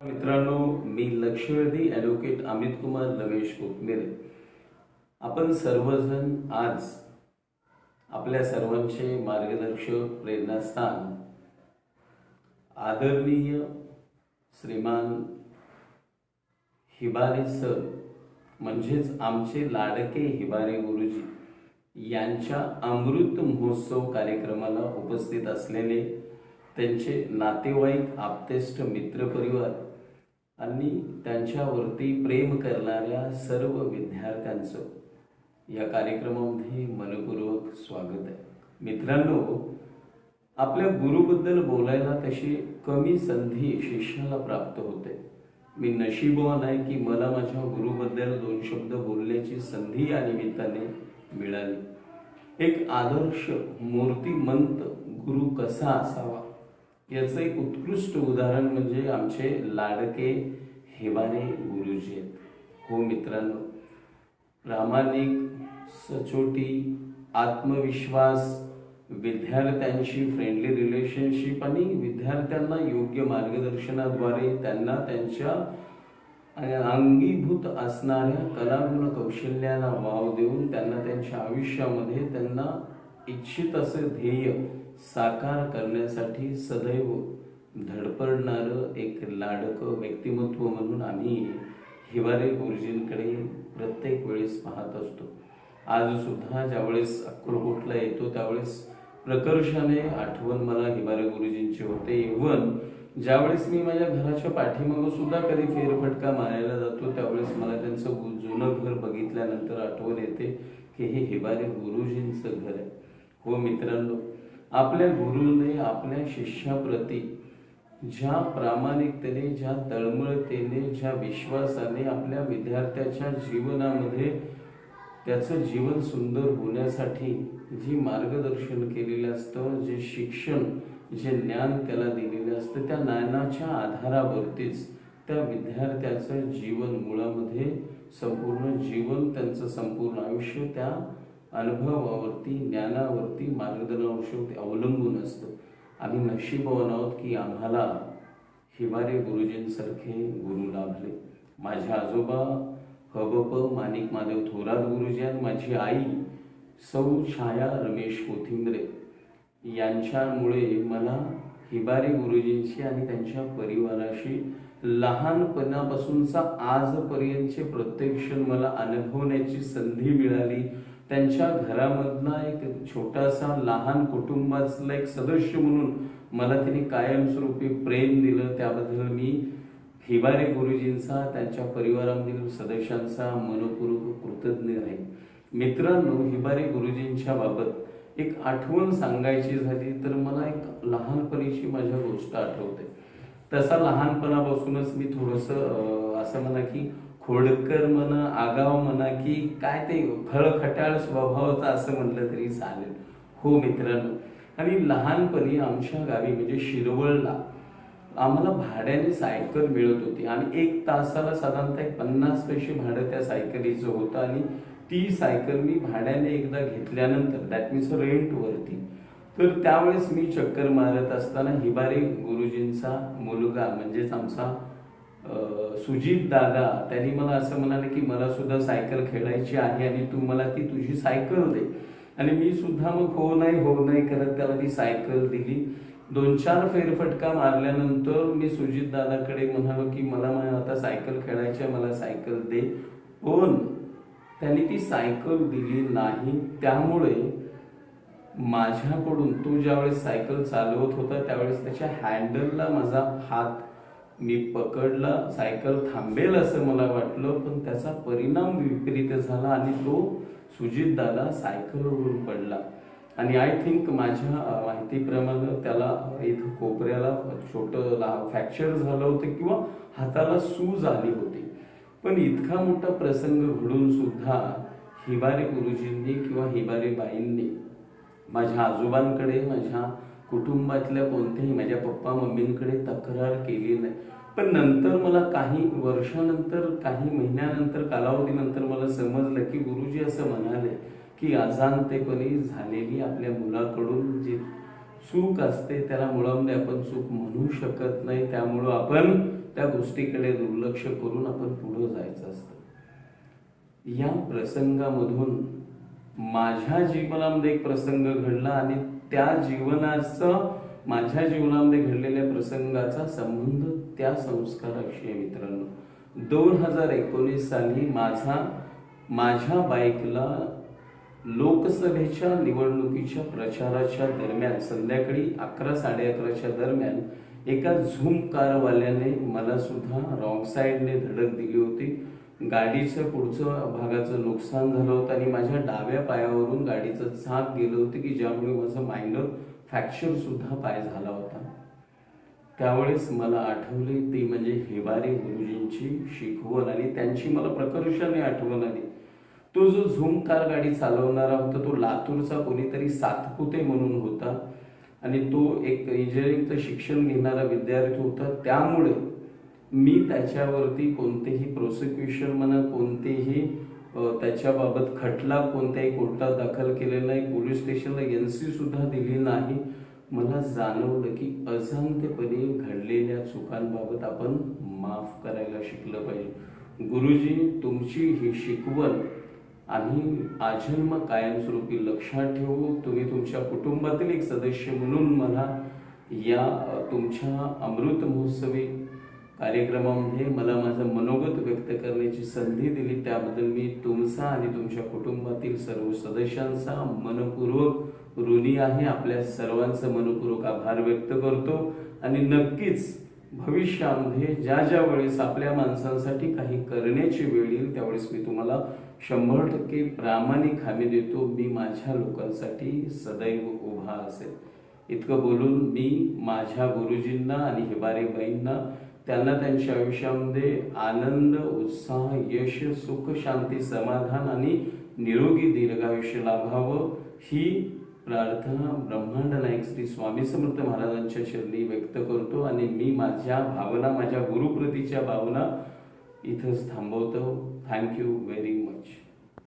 मित्रांनो मी लक्षवेधी ॲडव्होकेट अमित कुमार रमेश कोथमिरे आपण सर्वजण आज आपल्या सर्वांचे मार्गदर्शक प्रेरणास्थान आदरणीय श्रीमान हिबारे सर म्हणजेच आमचे लाडके हिबारे गुरुजी यांच्या अमृत महोत्सव कार्यक्रमाला उपस्थित असलेले त्यांचे नातेवाईक आप्तेष्ट मित्रपरिवार आणि त्यांच्यावरती प्रेम करणाऱ्या सर्व विद्यार्थ्यांचं या कार्यक्रमामध्ये मनपूर्वक स्वागत आहे. मित्रांनो आपल्या गुरुबद्दल बोलायला तशी कमी संधी शिष्याला प्राप्त होते. मी नशीबवान आहे की मला माझ्या गुरुबद्दल दोन शब्द बोलण्याची संधी या निमित्ताने मिळाली. एक आदर्श मूर्तिमंत गुरु कसा असावा? याचं एक उत्कृष्ट उदाहरण म्हणजे आमचे लाडके हेबारे गुरुजी आहेत. हो मित्रांनो प्रामाणिक सचोटी आत्मविश्वास विद्यार्थ्यांशी फ्रेंडली रिलेशनशिप आणि विद्यार्थ्यांना योग्य मार्गदर्शनाद्वारे त्यांना त्यांच्या अंगीभूत असणाऱ्या कलागुण कौशल्याला वाव देऊन त्यांना त्यांच्या आयुष्यामध्ये त्यांना इच्छित असं ध्येय साकार करण्यासाठी सदैव धडपडणारं एक लाडकं व्यक्तिमत्व म्हणून आम्ही हिवारे गुरुजींकडे प्रत्येक वेळेस पाहत असतो. आज सुद्धा ज्यावेळेस अक्कलकोटला येतो त्यावेळेस प्रकर्षाने आठवण मला हिवारे गुरुजींची होते. इव्हन ज्यावेळेस मी माझ्या घराच्या पाठीमागं सुद्धा कधी फेरफटका मारायला जातो त्यावेळेस मला त्यांचं जुनं घर बघितल्यानंतर आठवण येते की हे हिबारे गुरुजींचं घर आहे. व मित्रांनो आपल्या गुरुने आपल्या शिष्याप्रती ज्या प्रामाणिकतेने ज्या तळमळतेने ज्या विश्वासाने आपल्या विद्यार्थ्याच्या जीवनामध्ये त्याचं जीवन सुंदर होण्यासाठी जी मार्गदर्शन केलेलं असतं जे शिक्षण जे ज्ञान त्याला दिलेलं असतं त्या ज्ञानाच्या आधारावरतीच त्या विद्यार्थ्याचं जीवन मुळामध्ये संपूर्ण जीवन त्यांचं संपूर्ण आयुष्य त्या अनुभवावरती ज्ञानावरती मार्गदर्शनावरती अवलंबून असतं. आम्ही नशीबवान आहोत की आम्हाला हिवारे गुरुजींसारखे गुरु लाभले. माझे आजोबा हबप माणिक माधव थोरात गुरुजी आणि माझी आई सौ छाया रमेश कोथिंबरे यांच्यामुळे मला हिबारे गुरुजींशी आणि त्यांच्या परिवाराशी लहानपणापासूनचा आजपर्यंतचे प्रत्येक क्षण मला अनुभवण्याची संधी मिळाली. त्यांच्या घरामधला एक छोटासा लहान कुटुंबातला एक सदस्य म्हणून मला त्यांनी कायमस्वरूपी प्रेम दिलं. त्याबद्दल मी हिबारे गुरुजींचा त्यांच्या परिवारामधील सदस्यांचा मनपूर्वक कृतज्ञ आहे मित्रांनो हिबारे गुरुजींच्या बाबत एक आठवण सांगायची झाली तर मला एक लहानपणीची माझ्या गोष्ट आठवते. तसा लहानपणापासूनच मी थोडंसं असं म्हणा की खोडकर म्हणा आगाव म्हणा की काय ते खळखटाळ स्वभावाचा असं म्हटलं तरी चालेल. हो मित्रांनो आणि लहानपणी आमच्या गावी म्हणजे शिरवळला आम्हाला भाड्याने सायकल मिळत होती. आणि एक तासाला साधारणतः एक पन्नास पैसे भाडं त्या सायकलीचं होतं आणि ती सायकल मी भाड्याने एकदा घेतल्यानंतर दॅट मीन्स रेंटवरती तर त्यावेळेस मी चक्कर मारत असताना हिबारे गुरुजींचा मुलगा म्हणजेच आमचा सुजित दादा त्यांनी मला असं म्हणाले की मला सुद्धा सायकल खेळायची आहे आणि तू मला ती तुझी सायकल दे. आणि मी सुद्धा मग हो नाही हो नाही करत त्याला ती सायकल दिली. दोन चार फेरफटका मारल्यानंतर मी सुजित दादाकडे म्हणालो की मला आता सायकल खेळायची आहे मला सायकल दे. पण त्यांनी ती सायकल दिली नाही. त्यामुळे माझ्याकडून तो ज्यावेळेस सायकल चालवत होता त्यावेळेस त्याच्या हँडलला माझा हात मी पकडला सायकल थांबेल असं मला वाटलं पण त्याचा परिणाम विपरीत झाला आणि तो सुजित दादा सायकलवरून पडला. आणि आय थिंक माझ्या माहितीप्रमाणे त्याला इथं कोपऱ्याला छोटं फ्रॅक्चर झालं होतं किंवा हाताला सूज आली होती. पण इतका मोठा प्रसंग घडून सुद्धा हिबारे गुरुजींनी किंवा हिबारे बाईंनी माझ्या आजोबांकडे माझ्या कुटुंबातल्या कोणत्याही माझ्या पप्पा मम्मींकडे तक्रार केली नाही. पण नंतर मला काही वर्षानंतर काही महिन्यानंतर कालावधीनंतर मला समजलं की गुरुजी असं म्हणाले की अजाणतेपणी झालेली आपल्या मुलाकडून जी चूक असते त्याला मुळामध्ये आपण चूक म्हणू शकत नाही. त्यामुळं आपण त्या गोष्टीकडे दुर्लक्ष करून आपण पुढं जायचं असतं. या प्रसंगामधून माझ्या जीवनामध्ये एक प्रसंग घडला आणि त्या जीवनाचं माझ्या जीवनामध्ये घडलेल्या प्रसंगाचा संबंध त्या संस्काराशी आहे मित्रांनो. दोन हजार एकोणीस साली माझा माझ्या बाईकला लोकसभेच्या निवडणुकीच्या प्रचाराच्या दरम्यान संध्याकाळी अकरा साडे अकराच्या दरम्यान एका झूम कारवाल्याने मला सुद्धा रॉंग साईडने धडक दिली होती. गाडीचं पुढचं भागाचं नुकसान झालं होतं आणि माझ्या डाव्या पायावरून गाडीचं चाक गेलं होतं की ज्यामुळे माझं मायनर फ्रॅक्चरसुद्धा पाय झाला होता. त्यावेळेस मला आठवले ती म्हणजे हेबारे गुरुजींची शिकवण आणि त्यांची मला प्रकर्षाने आठवण आली. तो जो झूम कार गाडी चालवणारा होता तो लातूरचा कोणीतरी सातपुते म्हणून होता आणि तो एक इंजिनिअरिंगचं शिक्षण घेणारा विद्यार्थी होता. त्यामुळे मी त्याच्यावरती कोणतेही प्रोसिक्युशन म्हणा कोणतेही त्याच्याबाबत खटला कोणत्याही कोर्टात दाखल केलेला नाही पोलीस स्टेशनला एन सी सुद्धा दिली नाही. मला जाणवलं की अजाणतेपणे घडलेल्या चुकांबाबत आपण माफ करायला शिकलं पाहिजे. गुरुजी तुमची ही शिकवण आम्ही आजन्म कायमस्वरूपी लक्षात ठेवू तुम्ही तुमच्या कुटुंबातील एक सदस्य म्हणून मला या तुमच्या अमृत महोत्सवी कार्यक्रमामध्ये मला माझं मनोगत व्यक्त करण्याची संधी दिली. त्याबद्दल मी तुमचा आणि तुमच्या कुटुंबातील सर्व सदस्यांचा मनपूर्वक ऋणी आहे. आपल्या सर्वांचं मनपूर्वक आभार व्यक्त करतो. आणि नक्कीच भविष्यामध्ये ज्या ज्या वेळेस आपल्या माणसांसाठी काही करण्याची वेळ येईल त्यावेळेस मी तुम्हाला शंभर टक्के प्रामाणिक हमी देतो. मी माझ्या लोकांसाठी सदैव उभा असेल. इतकं बोलून मी माझ्या गुरुजींना आणि हिबारेबाईंना त्यांना त्यांच्या आयुष्यामध्ये आनंद उत्साह यश सुख शांती समाधान आणि निरोगी दीर्घायुष्य लाभावं ही प्रार्थना ब्रह्मांड नायक श्री स्वामी समर्थ महाराजांच्या शरणी व्यक्त करतो आणि मी माझ्या भावना माझ्या गुरुप्रतीच्या भावना इथंच थांबवतो. Thank you very much